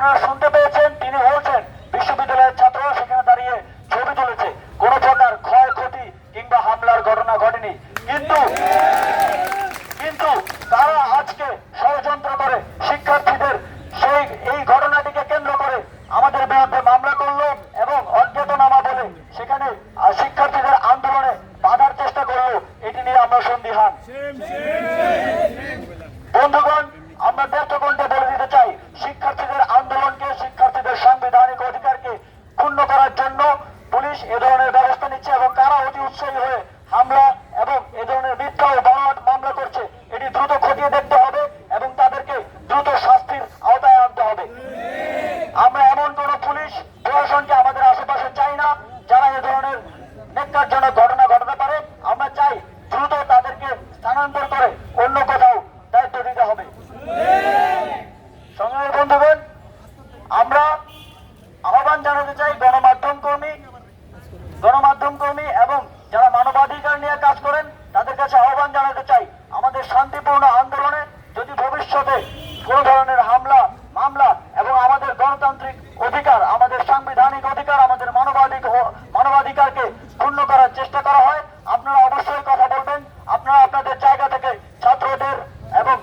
আপনারা শুনতে পেয়েছেন তিনি বলছেন বিশ্ববিদ্যালয়ের ছাত্র সেখানে দাঁড়িয়ে ছবি তুলেছে। কোন প্রকার ক্ষয়ক্ষতি কিংবা হামলার ঘটনা ঘটেনি। কিন্তু কিন্তু তারা আজকে ষড়যন্ত্র করে শিক্ষার্থীদের সেই এই ঘটনাটিকে কেন্দ্র করে আমাদের বিরুদ্ধে মামলা করল এবং অজ্ঞাতনামা বলে সেখানে শিক্ষার্থীদের আন্দোলনে বাধার চেষ্টা করল। এটি নিয়ে আমরা সন্দিহান। বন্ধুগণ করার জন্য পুলিশ এ ধরনের ব্যবস্থা নিচ্ছে এবং কারা অতি উৎসাহী হয়ে হামলা এবং এ ধরনের মিথ্যা ও বানোয়াট মামলা করছে। এটি দ্রুত খতিয়ে দেখতে হবে এবং তাদেরকে দ্রুত শাস্তির আওতায় আনতে হবে। আমরা এমন কোন পুলিশ প্রশাসনকে আমাদের আশেপাশে চাই না, যারা এ ধরনের নেককারজনক ঘটনা ঘটাতে পারে। আমরা চাই দ্রুত তাদেরকে স্থানান্তর করে অন্য কোথাও দায়িত্ব দিতে হবে। সংগ্রামী বন্ধুগণ, আমরা আহ্বান জানাতে চাই গণমাধ্যম কর্মী গণমাধ্যম কর্মী এবং যারা মানবাধিকার নিয়ে কাজ করেন, তাদের কাছে আহ্বান জানাতে চাই, আমাদের শান্তিপূর্ণ আন্দোলনে যদি ভবিষ্যতে কোনো ধরনের হামলা, মামলা এবং আমাদের গণতান্ত্রিক অধিকার, আমাদের সাংবিধানিক অধিকার, আমাদের মানবাধিক মানবাধিকারকে পূর্ণ করার চেষ্টা করা হয়, আপনারা অবশ্যই কথা বলবেন। আপনারা আপনাদের জায়গা থেকে ছাত্রদের এবং